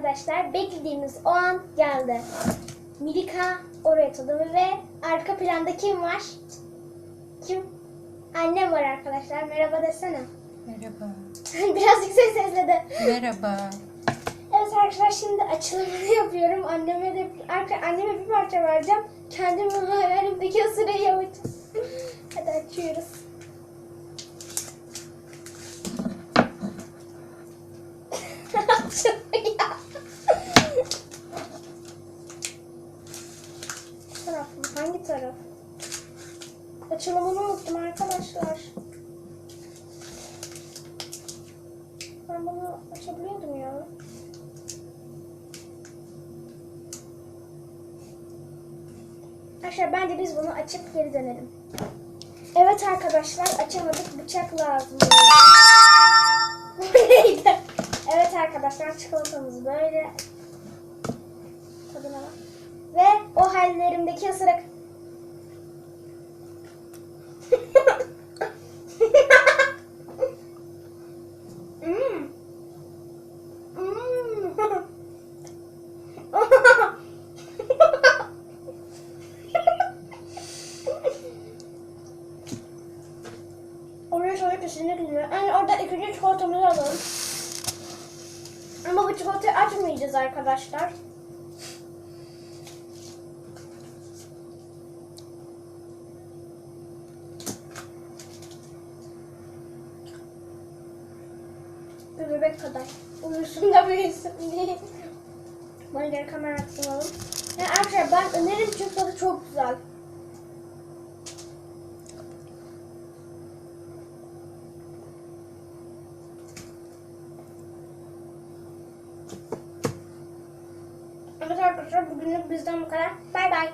arkadaşlar beklediğimiz o an geldi. Milika oraya atıldı ve arka planda kim var? Kim? Annem var arkadaşlar. Merhaba desene. Merhaba. Biraz yüksek sesle de. Merhaba. Evet arkadaşlar şimdi açılımını yapıyorum. Anneme de arka, anneme bir parça vereceğim. Kendimi hayalimdeki o sırayı yapacağım. Hadi açıyoruz. Açılıyor. Bu taraf mı? Hangi taraf? Açılımını unuttum arkadaşlar. Ben bunu açabiliyordum ya. Arkadaşlar bence biz bunu açıp geri dönelim. Evet arkadaşlar açamadık. Bıçak lazım. Bu? Evet arkadaşlar çikolatamız böyle. O hallerimdeki ısırık. Oraya şöyle kesinlikle gidiyor. Yani orada ikinci çikolatamızı alalım. Ama bu çikolatayı açmayacağız arkadaşlar. Bir bebek kadar. Uyusun da büyüsün diye. Bana geri kamera alalım. Yani arkadaşlar ben öneririm çünkü tadı çok güzel. Evet arkadaşlar bugünlük bizden bu kadar. Bay bay.